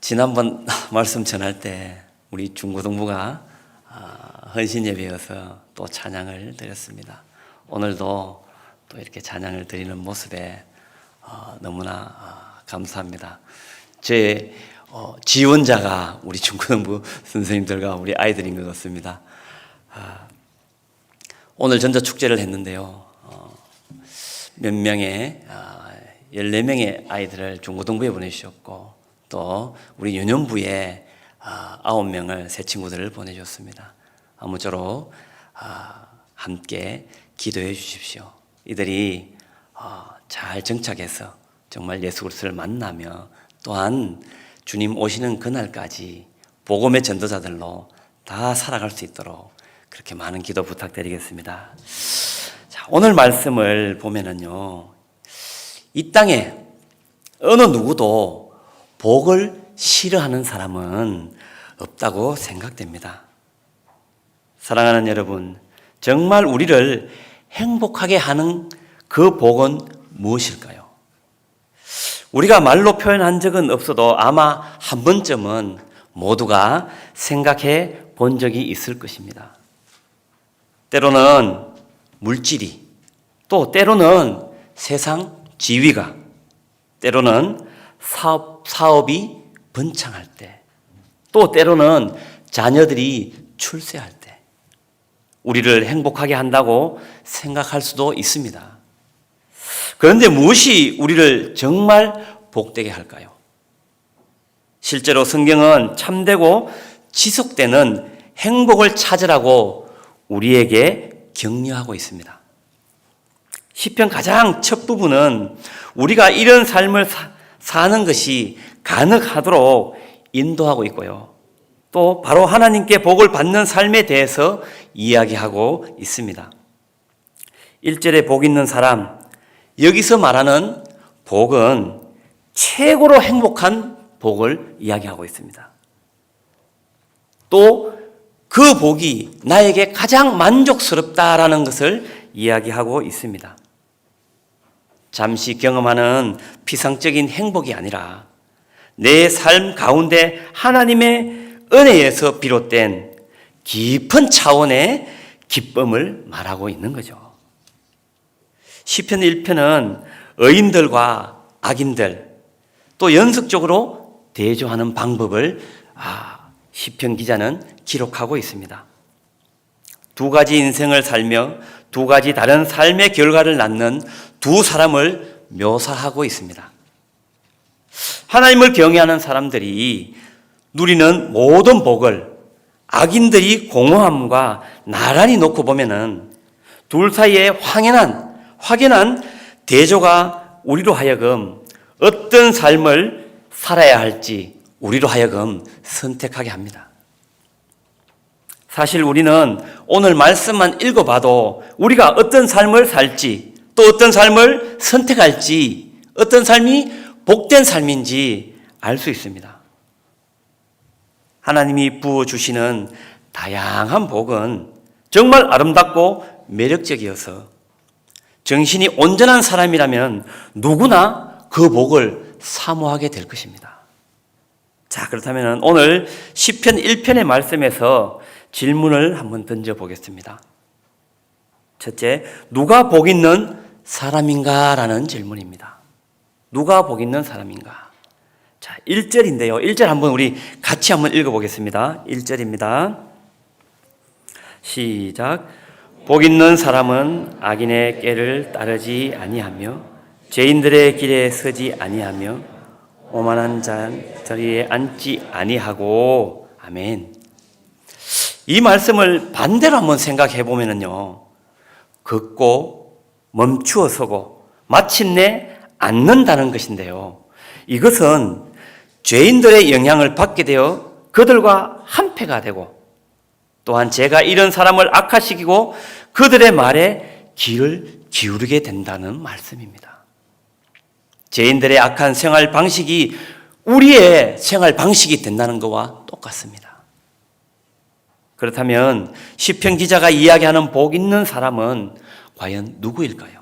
지난번 말씀 전할 때 우리 중고등부가 아, 헌신 예배여서 또 찬양을 드렸습니다. 오늘도 또 이렇게 찬양을 드리는 모습에 어, 너무나 아, 감사합니다. 제 어, 지원자가 우리 중고등부 선생님들과 우리 아이들인 것 같습니다. 아, 오늘 전자 축제를 했는데요. 어, 몇 명의 아, 14명의 아이들을 중고등부에 보내주셨고 또 우리 유년부에 아, 9명을 새 친구들을 보내주셨습니다. 아무쪼록 아, 함께 기도해 주십시오. 이들이 어, 잘 정착해서 정말 예수 그리스도를 만나며 또한 주님 오시는 그날까지 복음의 전도자들로 다 살아갈 수 있도록 그렇게 많은 기도 부탁드리겠습니다. 자, 오늘 말씀을 보면은요. 이 땅에 어느 누구도 복을 싫어하는 사람은 없다고 생각됩니다. 사랑하는 여러분, 정말 우리를 행복하게 하는 그 복은 무엇일까요? 우리가 말로 표현한 적은 없어도 아마 한 번쯤은 모두가 생각해 본 적이 있을 것입니다. 때로는 물질이, 또 때로는 세상 지위가, 때로는 사업, 사업이 번창할 때, 또 때로는 자녀들이 출세할 때, 우리를 행복하게 한다고 생각할 수도 있습니다. 그런데 무엇이 우리를 정말 복되게 할까요? 실제로 성경은 참되고 지속되는 행복을 찾으라고 우리에게 격려하고 있습니다. 시편 가장 첫 부분은 우리가 이런 삶을 사, 사는 것이 가능하도록 인도하고 있고요. 또 바로 하나님께 복을 받는 삶에 대해서 이야기하고 있습니다. 1절에 복 있는 사람, 여기서 말하는 복은 최고로 행복한 복을 이야기하고 있습니다. 또 그 복이 나에게 가장 만족스럽다라는 것을 이야기하고 있습니다. 잠시 경험하는 피상적인 행복이 아니라 내 삶 가운데 하나님의 은혜에서 비롯된 깊은 차원의 기쁨을 말하고 있는 거죠. 시편 1편은 의인들과 악인들 또 연속적으로 대조하는 방법을 아, 시편 기자는 기록하고 있습니다. 두 가지 인생을 살며 두 가지 다른 삶의 결과를 낳는 두 사람을 묘사하고 있습니다. 하나님을 경외하는 사람들이 누리는 모든 복을 악인들이 공허함과 나란히 놓고 보면은 둘 사이에 확연한 확연한 대조가 우리로 하여금 어떤 삶을 살아야 할지 우리로 하여금 선택하게 합니다. 사실 우리는 오늘 말씀만 읽어봐도 우리가 어떤 삶을 살지 또 어떤 삶을 선택할지 어떤 삶이 복된 삶인지 알 수 있습니다. 하나님이 부어주시는 다양한 복은 정말 아름답고 매력적이어서 정신이 온전한 사람이라면 누구나 그 복을 사모하게 될 것입니다. 자, 그렇다면 오늘 10편 1편의 말씀에서 질문을 한번 던져 보겠습니다. 첫째, 누가 복 있는 사람인가? 라는 질문입니다. 누가 복 있는 사람인가? 자, 1절인데요. 1절 한번 우리 같이 한번 읽어 보겠습니다. 1절입니다. 시작. 복 있는 사람은 악인의 꾀를 따르지 아니하며 죄인들의 길에 서지 아니하며 오만한 자리에 앉지 아니하고 아멘. 이 말씀을 반대로 한번 생각해 보면은요. 걷고 멈추어 서고 마침내 앉는다는 것인데요. 이것은 죄인들의 영향을 받게 되어 그들과 한패가 되고 또한 제가 이런 사람을 악화시키고 그들의 말에 귀를 기울이게 된다는 말씀입니다. 죄인들의 악한 생활 방식이 우리의 생활 방식이 된다는 것과 똑같습니다. 그렇다면 시편 기자가 이야기하는 복 있는 사람은 과연 누구일까요?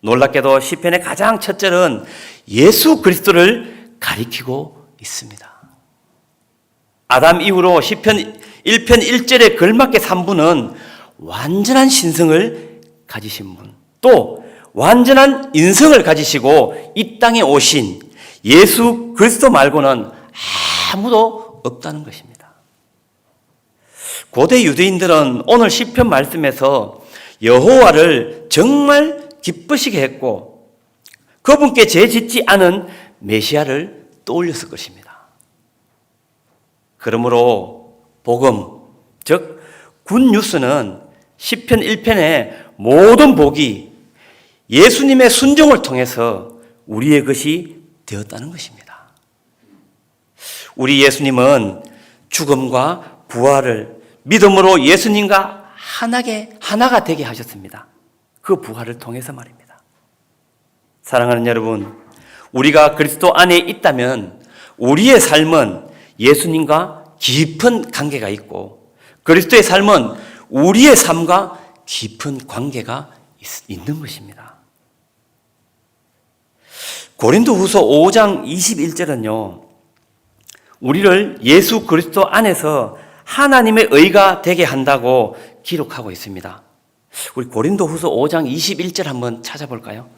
놀랍게도 시편의 가장 첫 절은 예수 그리스도를 가리키고 있습니다. 아담 이후로 시편 1편 1절에 걸맞게 산 분은 완전한 신성을 가지신 분, 또 완전한 인성을 가지시고 이 땅에 오신 예수 그리스도 말고는 아무도 없다는 것입니다. 고대 유대인들은 오늘 시편 말씀에서 여호와를 정말 기쁘시게 했고 그분께 죄 짓지 않은 메시아를 떠올렸을 것입니다. 그러므로 복음 즉 굿뉴스는 시편 1편의 모든 복이 예수님의 순종을 통해서 우리의 것이 되었다는 것입니다. 우리 예수님은 죽음과 부활을 믿음으로 예수님과 하나게 하나가 되게 하셨습니다. 그 부활을 통해서 말입니다. 사랑하는 여러분, 우리가 그리스도 안에 있다면 우리의 삶은 예수님과 깊은 관계가 있고 그리스도의 삶은 우리의 삶과 깊은 관계가 있, 는 것입니다. 고린도 후서 5장 21절은요, 우리를 예수 그리스도 안에서 하나님의 의가 되게 한다고 기록하고 있습니다. 우리 고린도 후서 5장 21절 한번 찾아볼까요?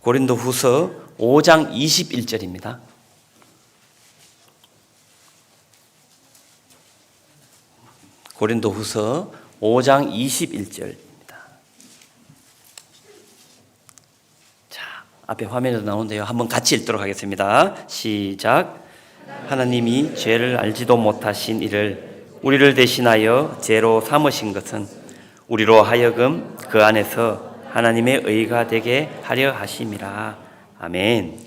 고린도 후서 5장 21절입니다. 고린도 후서 5장 21절입니다. 자, 앞에 화면에도 나오는데요. 한번 같이 읽도록 하겠습니다. 시작. 하나님이 죄를 알지도 못하신 이를 우리를 대신하여 죄로 삼으신 것은 우리로 하여금 그 안에서 하나님의 의가 되게 하려 하심이라. 아멘.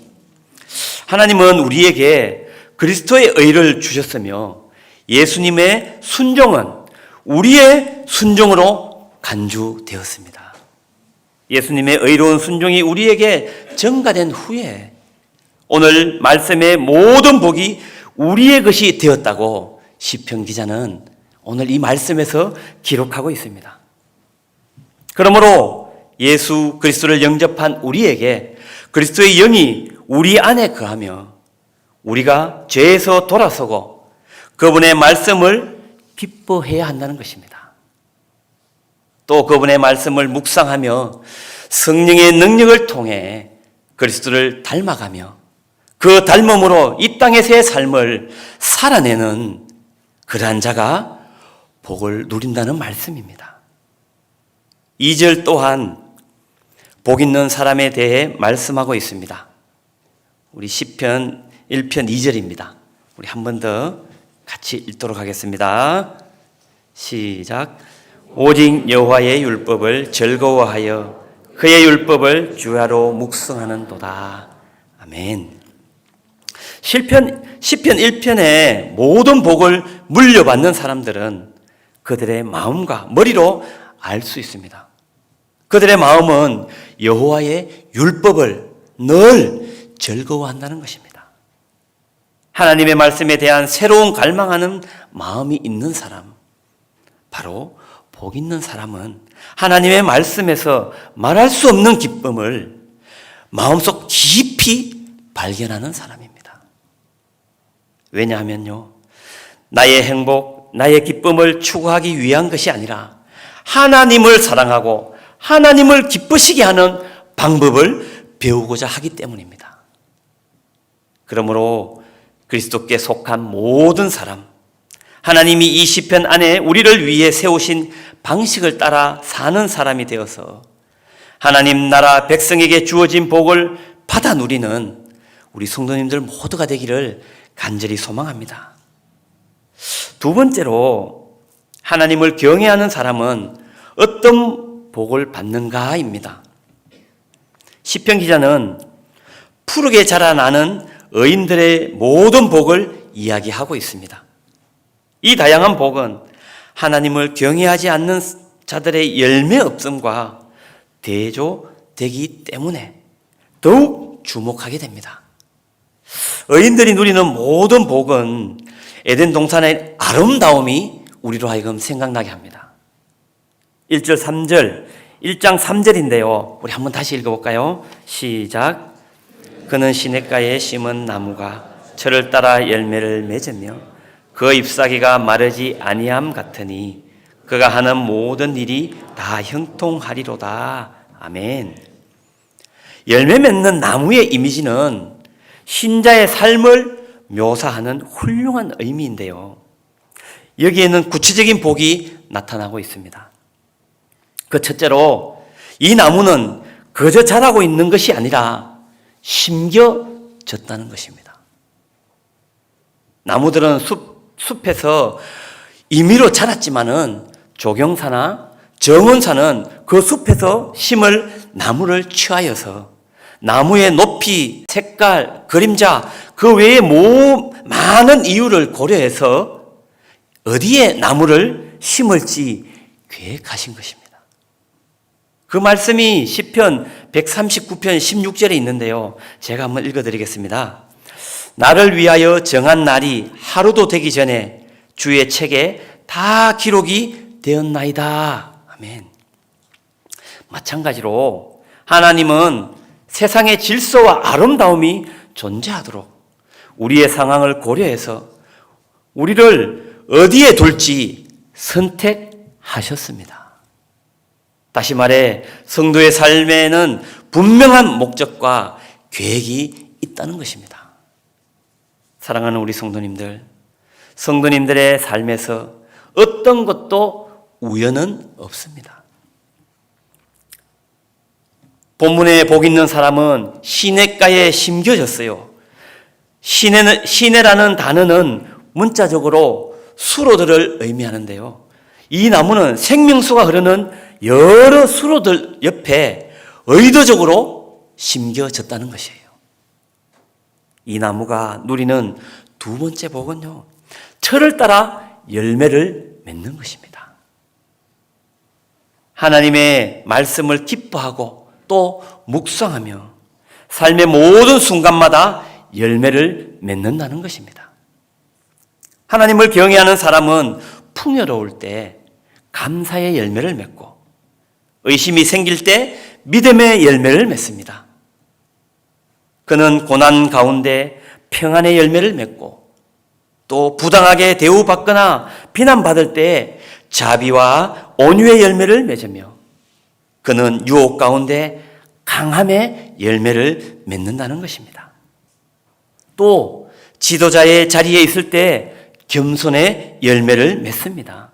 하나님은 우리에게 그리스도의 의를 주셨으며 예수님의 순종은 우리의 순종으로 간주되었습니다. 예수님의 의로운 순종이 우리에게 전가된 후에 오늘 말씀의 모든 복이 우리의 것이 되었다고 시편 기자는 오늘 이 말씀에서 기록하고 있습니다. 그러므로 예수 그리스도를 영접한 우리에게 그리스도의 영이 우리 안에 거하며 우리가 죄에서 돌아서고 그분의 말씀을 기뻐해야 한다는 것입니다. 또 그분의 말씀을 묵상하며 성령의 능력을 통해 그리스도를 닮아가며 그 닮음으로 이 땅에서의 삶을 살아내는 그러한 자가 복을 누린다는 말씀입니다. 2절 또한 복 있는 사람에 대해 말씀하고 있습니다. 우리 10편 1편 2절입니다. 우리 한 번 더 같이 읽도록 하겠습니다. 시작. 오직 여호와의 율법을 즐거워하여 그의 율법을 주야로 묵상하는도다. 아멘. 실편 10편 1편의 모든 복을 물려받는 사람들은 그들의 마음과 머리로 알 수 있습니다. 그들의 마음은 여호와의 율법을 늘 즐거워한다는 것입니다. 하나님의 말씀에 대한 새로운 갈망하는 마음이 있는 사람, 바로 복 있는 사람은 하나님의 말씀에서 말할 수 없는 기쁨을 마음속 깊이 발견하는 사람입니다. 왜냐하면요, 나의 행복, 나의 기쁨을 추구하기 위한 것이 아니라 하나님을 사랑하고 하나님을 기쁘시게 하는 방법을 배우고자 하기 때문입니다. 그러므로 그리스도께 속한 모든 사람, 하나님이 이 시편 안에 우리를 위해 세우신 방식을 따라 사는 사람이 되어서 하나님 나라 백성에게 주어진 복을 받아 누리는 우리 성도님들 모두가 되기를 간절히 소망합니다. 두 번째로 하나님을 경외하는 사람은 어떤 복을 받는가입니다. 시편 기자는 푸르게 자라나는 의인들의 모든 복을 이야기하고 있습니다. 이 다양한 복은 하나님을 경외하지 않는 자들의 열매 없음과 대조되기 때문에 더욱 주목하게 됩니다. 의인들이 누리는 모든 복은 에덴 동산의 아름다움이 우리로 하여금 생각나게 합니다. 1절, 3절, 1장 3절인데요. 우리 한번 다시 읽어볼까요? 시작. 그는 시냇가에 심은 나무가 철을 따라 열매를 맺으며 그 잎사귀가 마르지 아니함 같으니 그가 하는 모든 일이 다 형통하리로다. 아멘. 열매 맺는 나무의 이미지는 신자의 삶을 묘사하는 훌륭한 의미인데요. 여기에는 구체적인 복이 나타나고 있습니다. 그 첫째로 이 나무는 그저 자라고 있는 것이 아니라 심겨졌다는 것입니다. 나무들은 숲, 숲에서 임의로 자랐지만은 조경사나 정원사는 그 숲에서 심을 나무를 취하여서 나무의 높이, 색깔, 그림자, 그 외에 모, 많은 이유를 고려해서 어디에 나무를 심을지 계획하신 것입니다. 그 말씀이 시편 139편 16절에 있는데요. 제가 한번 읽어 드리겠습니다. 나를 위하여 정한 날이 하루도 되기 전에 주의 책에 다 기록이 되었나이다. 아멘. 마찬가지로 하나님은 세상의 질서와 아름다움이 존재하도록 우리의 상황을 고려해서 우리를 어디에 둘지 선택하셨습니다. 다시 말해 성도의 삶에는 분명한 목적과 계획이 있다는 것입니다. 사랑하는 우리 성도님들, 성도님들의 삶에서 어떤 것도 우연은 없습니다. 본문에 복 있는 사람은 시냇가에 심겨졌어요. 시내는, 시내라는 단어는 문자적으로 수로들을 의미하는데요. 이 나무는 생명수가 흐르는 여러 수로들 옆에 의도적으로 심겨졌다는 것이에요. 이 나무가 누리는 두 번째 복은요, 철을 따라 열매를 맺는 것입니다. 하나님의 말씀을 기뻐하고 또 묵상하며 삶의 모든 순간마다 열매를 맺는다는 것입니다. 하나님을 경외하는 사람은 풍요로울 때 감사의 열매를 맺고 의심이 생길 때 믿음의 열매를 맺습니다. 그는 고난 가운데 평안의 열매를 맺고 또 부당하게 대우받거나 비난받을 때 자비와 온유의 열매를 맺으며 그는 유혹 가운데 강함의 열매를 맺는다는 것입니다. 또 지도자의 자리에 있을 때 겸손의 열매를 맺습니다.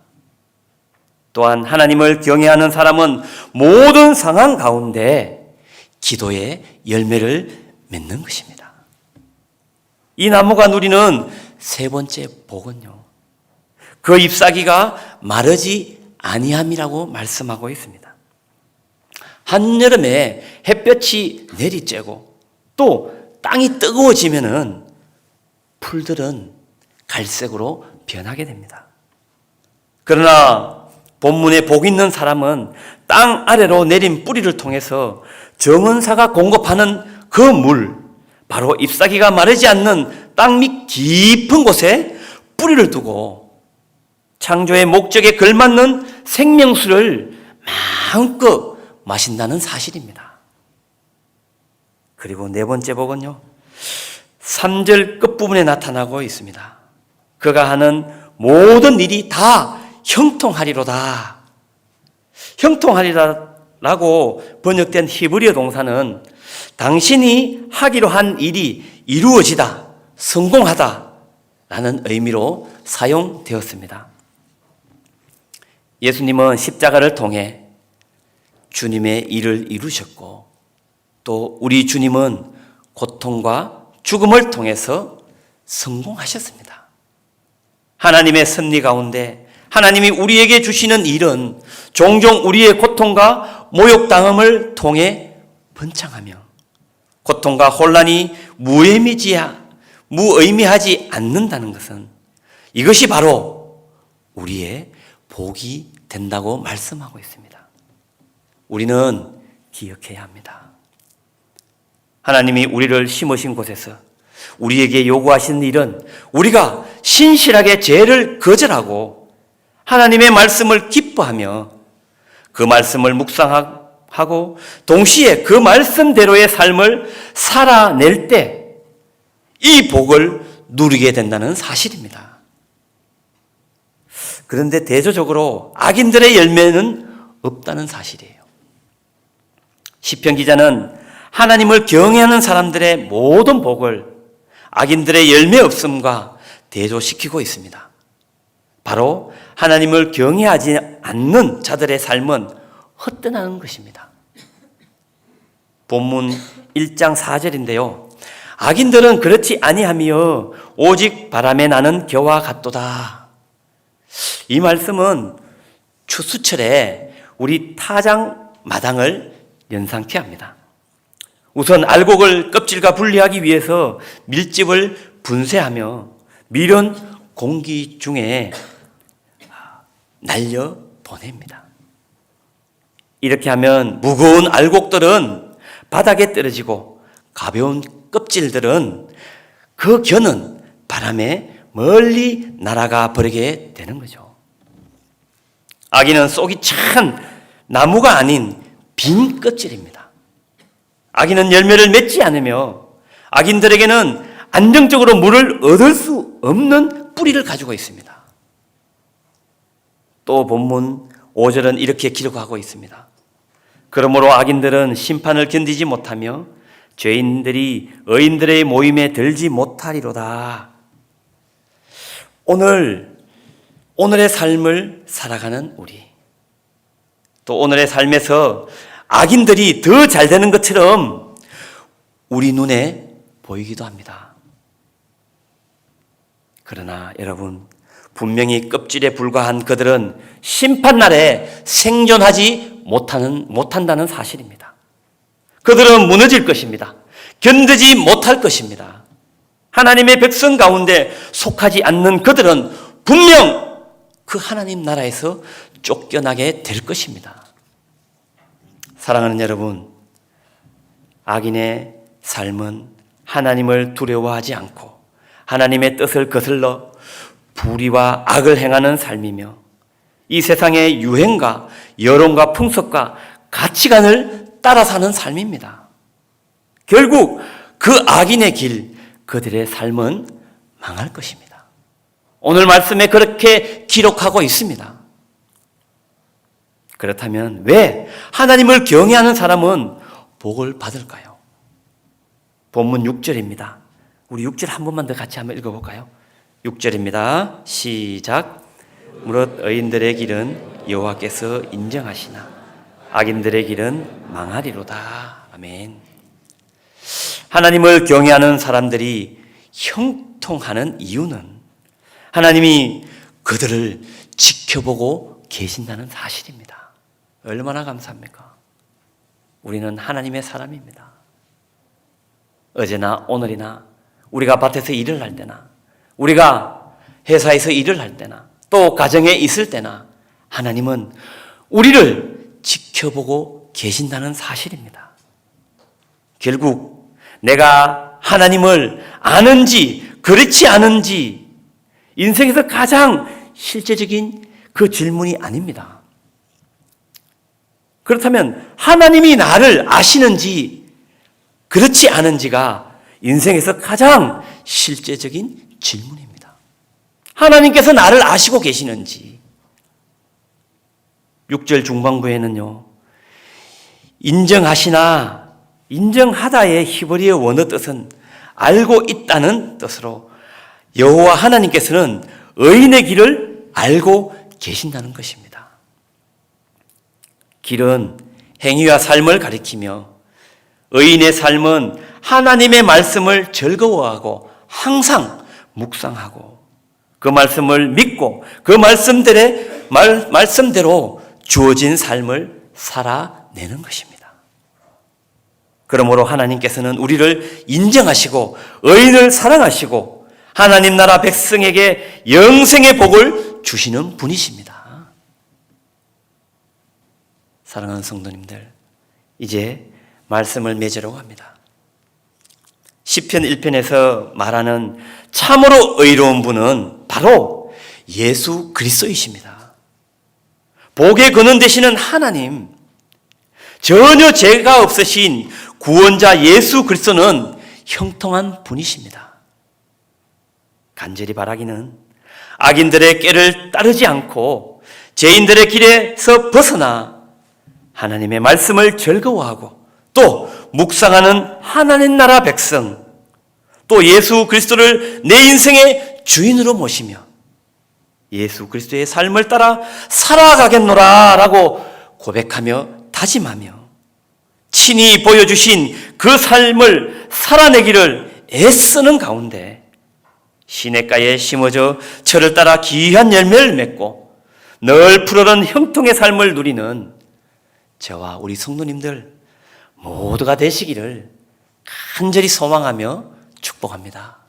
또한 하나님을 경외하는 사람은 모든 상황 가운데 기도의 열매를 맺는 것입니다. 이 나무가 누리는 세 번째 복은요. 그 잎사귀가 마르지 아니함이라고 말씀하고 있습니다. 한여름에 햇볕이 내리쬐고 또 땅이 뜨거워지면은 풀들은 갈색으로 변하게 됩니다. 그러나 본문에 복 있는 사람은 땅 아래로 내린 뿌리를 통해서 정원사가 공급하는 그 물, 바로 잎사귀가 마르지 않는 땅 밑 깊은 곳에 뿌리를 두고 창조의 목적에 걸맞는 생명수를 마음껏 마신다는 사실입니다. 그리고 네 번째 복은요. 3절 끝부분에 나타나고 있습니다. 그가 하는 모든 일이 다 형통하리로다. 형통하리라고 번역된 히브리어 동사는 당신이 하기로 한 일이 이루어지다, 성공하다 라는 의미로 사용되었습니다. 예수님은 십자가를 통해 주님의 일을 이루셨고 또 우리 주님은 고통과 죽음을 통해서 성공하셨습니다. 하나님의 섭리 가운데 하나님이 우리에게 주시는 일은 종종 우리의 고통과 모욕당함을 통해 번창하며 고통과 혼란이 무의미지, 무의미하지 않는다는 것은 이것이 바로 우리의 복이 된다고 말씀하고 있습니다. 우리는 기억해야 합니다. 하나님이 우리를 심으신 곳에서 우리에게 요구하시는 일은 우리가 신실하게 죄를 거절하고 하나님의 말씀을 기뻐하며 그 말씀을 묵상하고 하고 동시에 그 말씀대로의 삶을 살아낼 때 이 복을 누리게 된다는 사실입니다. 그런데 대조적으로 악인들의 열매는 없다는 사실이에요. 시편 기자는 하나님을 경외하는 사람들의 모든 복을 악인들의 열매 없음과 대조시키고 있습니다. 바로 하나님을 경외하지 않는 자들의 삶은 헛되나는 것입니다. 본문 1장 4절인데요. 악인들은 그렇지 아니하며 오직 바람에 나는 겨와 같도다. 이 말씀은 추수철에 우리 타장 마당을 연상케 합니다. 우선 알곡을 껍질과 분리하기 위해서 밀집을 분쇄하며 미련 공기 중에 날려 보냅니다. 이렇게 하면 무거운 알곡들은 바닥에 떨어지고 가벼운 껍질들은 그 겨는 바람에 멀리 날아가 버리게 되는 거죠. 아기는 쏙이 찬 나무가 아닌 빈 껍질입니다. 아기는 열매를 맺지 않으며 악인들에게는 안정적으로 물을 얻을 수 없는 뿌리를 가지고 있습니다. 또 본문 5절은 이렇게 기록하고 있습니다. 그러므로 악인들은 심판을 견디지 못하며 죄인들이 의인들의 모임에 들지 못하리로다. 오늘 오늘의 삶을 살아가는 우리 또 오늘의 삶에서 악인들이 더 잘 되는 것처럼 우리 눈에 보이기도 합니다. 그러나 여러분 분명히 껍질에 불과한 그들은 심판날에 생존하지 못하는, 못한다는 사실입니다. 그들은 무너질 것입니다. 견디지 못할 것입니다. 하나님의 백성 가운데 속하지 않는 그들은 분명 그 하나님 나라에서 쫓겨나게 될 것입니다. 사랑하는 여러분, 악인의 삶은 하나님을 두려워하지 않고 하나님의 뜻을 거슬러 불의와 악을 행하는 삶이며 이 세상의 유행과 여론과 풍속과 가치관을 따라 사는 삶입니다. 결국 그 악인의 길, 그들의 삶은 망할 것입니다. 오늘 말씀에 그렇게 기록하고 있습니다. 그렇다면 왜 하나님을 경외하는 사람은 복을 받을까요? 본문 6절입니다. 우리 6절 한 번만 더 같이 한번 읽어볼까요? 6절입니다. 시작. 무릇 의인들의 길은 여호와께서 인정하시나 악인들의 길은 망하리로다. 아멘. 하나님을 경외하는 사람들이 형통하는 이유는 하나님이 그들을 지켜보고 계신다는 사실입니다. 얼마나 감사합니까? 우리는 하나님의 사람입니다. 어제나 오늘이나 우리가 밭에서 일을 할 때나 우리가 회사에서 일을 할 때나 또 가정에 있을 때나 하나님은 우리를 지켜보고 계신다는 사실입니다. 결국 내가 하나님을 아는지 그렇지 않은지 인생에서 가장 실제적인 그 질문이 아닙니다. 그렇다면 하나님이 나를 아시는지 그렇지 않은지가 인생에서 가장 실제적인 질문입니다. 하나님께서 나를 아시고 계시는지 6절 중반부에는요. 인정하시나 인정하다의 히브리어 원어 뜻은 알고 있다는 뜻으로 여호와 하나님께서는 의인의 길을 알고 계신다는 것입니다. 길은 행위와 삶을 가리키며 의인의 삶은 하나님의 말씀을 즐거워하고 항상 묵상하고 그 말씀을 믿고 그 말씀들의 말, 말씀대로 주어진 삶을 살아내는 것입니다. 그러므로 하나님께서는 우리를 인정하시고 의인을 사랑하시고 하나님 나라 백성에게 영생의 복을 주시는 분이십니다. 사랑하는 성도님들, 이제 말씀을 맺으려고 합니다. 10편 1편에서 말하는 참으로 의로운 분은 바로 예수 그리스도이십니다. 복의 근원 되시는 하나님, 전혀 죄가 없으신 구원자 예수 그리스도는 형통한 분이십니다. 간절히 바라기는 악인들의 꾀를 따르지 않고 죄인들의 길에서 벗어나 하나님의 말씀을 즐거워하고 또 묵상하는 하나님 나라 백성 또 예수 그리스도를 내 인생의 주인으로 모시며 예수 그리스도의 삶을 따라 살아가겠노라 라고 고백하며 다짐하며 친히 보여주신 그 삶을 살아내기를 애쓰는 가운데 시냇가에 심어져 저를 따라 귀한 열매를 맺고 늘 푸르른 형통의 삶을 누리는 저와 우리 성도님들 모두가 되시기를 간절히 소망하며 축복합니다.